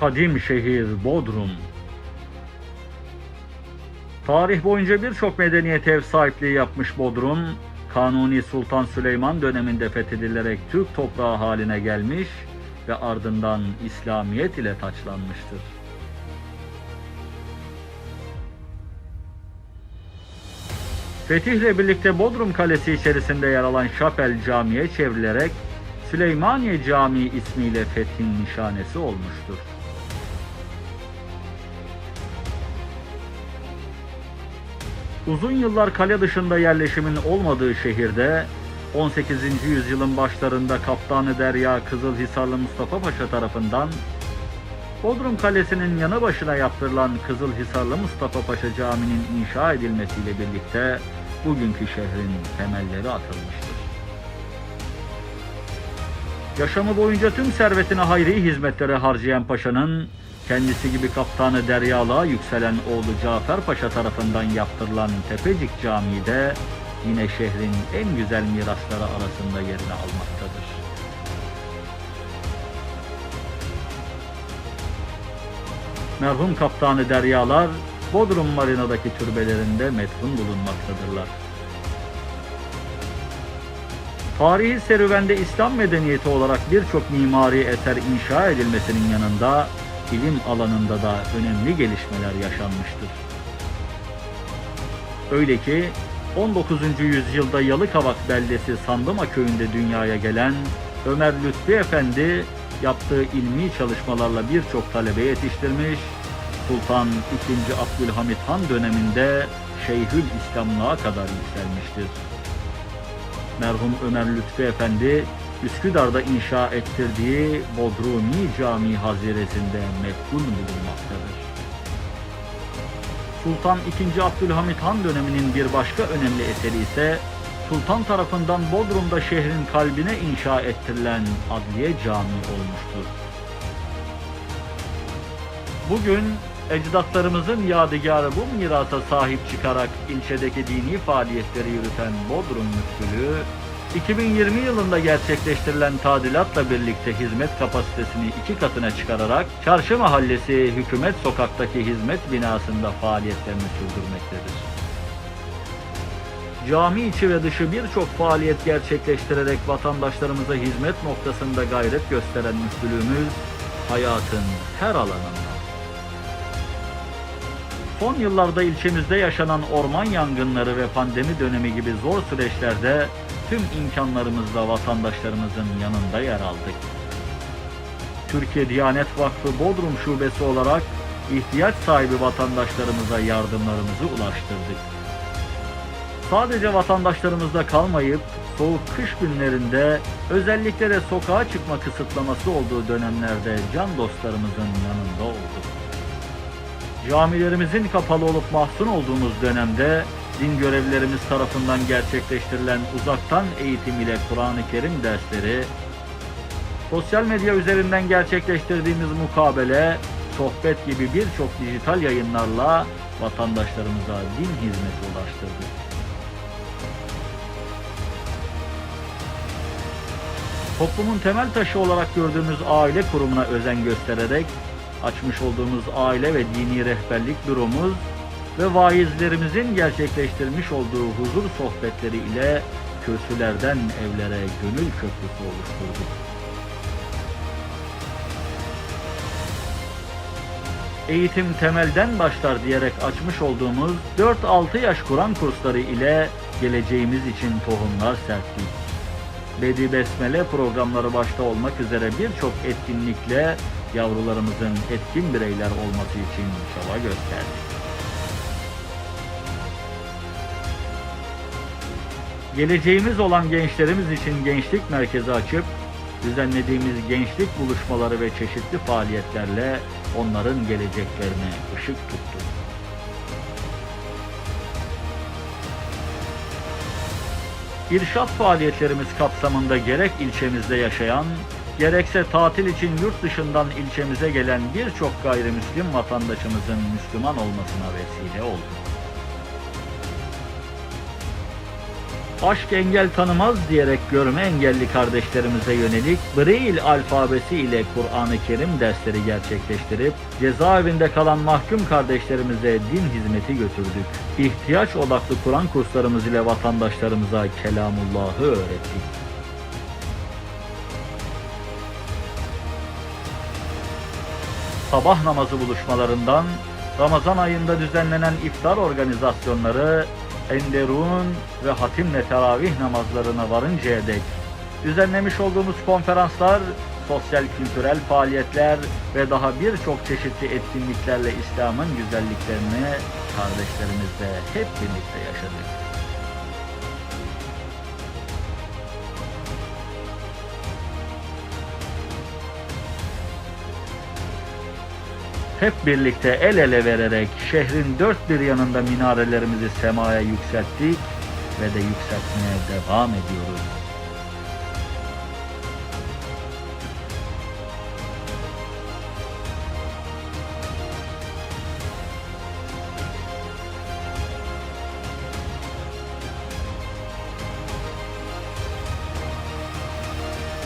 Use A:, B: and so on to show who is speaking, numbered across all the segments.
A: Kadim şehir Bodrum. Tarih boyunca birçok medeniyete ev sahipliği yapmış Bodrum, Kanuni Sultan Süleyman döneminde fethedilerek Türk toprağı haline gelmiş ve ardından İslamiyet ile taçlanmıştır. Fetihle birlikte Bodrum Kalesi içerisinde yer alan Şapel Camii'ye çevrilerek Süleymaniye Camii ismiyle fethin nişanesi olmuştur. Uzun yıllar kale dışında yerleşimin olmadığı şehirde 18. yüzyılın başlarında Kaptanı Derya Kızılhisarlı Mustafa Paşa tarafından Bodrum Kalesi'nin yanı başına yaptırılan Kızılhisarlı Mustafa Paşa Camii'nin inşa edilmesiyle birlikte bugünkü şehrin temelleri atılmıştır. Yaşamı boyunca tüm servetini hayri hizmetlere harcayan paşanın kendisi gibi kaptanı deryalığa yükselen oğlu Cafer Paşa tarafından yaptırılan Tepecik Camii de yine şehrin en güzel mirasları arasında yerini almaktadır. Merhum kaptanı deryalar Bodrum Marina'daki türbelerinde metfun bulunmaktadırlar. Tarihi serüvende İslam medeniyeti olarak birçok mimari eser inşa edilmesinin yanında ilim alanında da önemli gelişmeler yaşanmıştır. Öyle ki 19. yüzyılda Yalıkavak beldesi Sandıma köyünde dünyaya gelen Ömer Lütfi Efendi yaptığı ilmi çalışmalarla birçok talebe yetiştirmiş, Sultan II. Abdülhamit Han döneminde Şeyhül İslamlığa kadar yükselmiştir. Merhum Ömer Lütfi Efendi Üsküdar'da inşa ettirdiği Bodrumi Camii haziresinde metfun bulunmaktadır. Sultan II. Abdülhamit Han döneminin bir başka önemli eseri ise Sultan tarafından Bodrum'da şehrin kalbine inşa ettirilen Adliye Camii olmuştur. Bugün ecdatlarımızın yadigarı bu mirasa sahip çıkarak ilçedeki dini faaliyetleri yürüten Bodrum Müftülüğü, 2020 yılında gerçekleştirilen tadilatla birlikte hizmet kapasitesini iki katına çıkararak Çarşı Mahallesi Hükümet Sokak'taki hizmet binasında faaliyetlerini sürdürmektedir. Cami içi ve dışı birçok faaliyet gerçekleştirerek vatandaşlarımıza hizmet noktasında gayret gösteren müftülüğümüz hayatın her alanında Son yıllarda ilçemizde yaşanan orman yangınları ve pandemi dönemi gibi zor süreçlerde tüm imkanlarımızla vatandaşlarımızın yanında yer aldık. Türkiye Diyanet Vakfı Bodrum Şubesi olarak ihtiyaç sahibi vatandaşlarımıza yardımlarımızı ulaştırdık. Sadece vatandaşlarımızda kalmayıp soğuk kış günlerinde özellikle de sokağa çıkma kısıtlaması olduğu dönemlerde can dostlarımızın yanında olduk. Camilerimizin kapalı olup mahzun olduğumuz dönemde din görevlilerimiz tarafından gerçekleştirilen uzaktan eğitim ile Kur'an-ı Kerim dersleri, sosyal medya üzerinden gerçekleştirdiğimiz mukabele, sohbet gibi birçok dijital yayınlarla vatandaşlarımıza din hizmeti ulaştırdık. Toplumun temel taşı olarak gördüğümüz aile kurumuna özen göstererek açmış olduğumuz aile ve dini rehberlik büromuz ve vaizlerimizin gerçekleştirmiş olduğu huzur sohbetleri ile kürsülerden evlere gönül köprüsü oluşturduk. Eğitim temelden başlar diyerek açmış olduğumuz 4-6 yaş Kur'an kursları ile geleceğimiz için tohumlar serptik. Bedi Besmele programları başta olmak üzere birçok etkinlikle yavrularımızın etkin bireyler olması için çaba gösterdik. Geleceğimiz olan gençlerimiz için gençlik merkezi açıp düzenlediğimiz gençlik buluşmaları ve çeşitli faaliyetlerle onların geleceklerine ışık tuttuk. İrşat faaliyetlerimiz kapsamında gerek ilçemizde yaşayan, gerekse tatil için yurt dışından ilçemize gelen birçok gayrimüslim vatandaşımızın Müslüman olmasına vesile oldu. Aşk engel tanımaz diyerek görme engelli kardeşlerimize yönelik Braille alfabesi ile Kur'an-ı Kerim dersleri gerçekleştirip cezaevinde kalan mahkum kardeşlerimize din hizmeti götürdük. İhtiyaç odaklı Kur'an kurslarımız ile vatandaşlarımıza Kelamullah'ı öğrettik. sabah namazı buluşmalarından Ramazan ayında düzenlenen iftar organizasyonları Enderun ve Hatimle teravih namazlarına varıncaya dek düzenlemiş olduğumuz konferanslar, sosyal kültürel faaliyetler ve daha birçok çeşitli etkinliklerle İslam'ın güzelliklerini kardeşlerimizle hep birlikte yaşadık. Hep birlikte el ele vererek şehrin dört bir yanında minarelerimizi semaya yükselttik ve de yükseltmeye devam ediyoruz.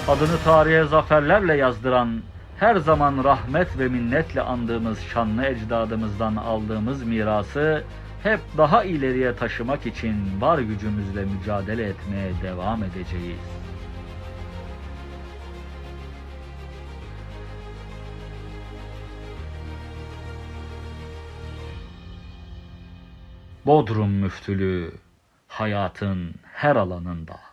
A: adını tarihe zaferlerle yazdıran, her zaman rahmet ve minnetle andığımız şanlı ecdadımızdan aldığımız mirası hep daha ileriye taşımak için var gücümüzle mücadele etmeye devam edeceğiz. Bodrum Müftülüğü hayatın her alanında.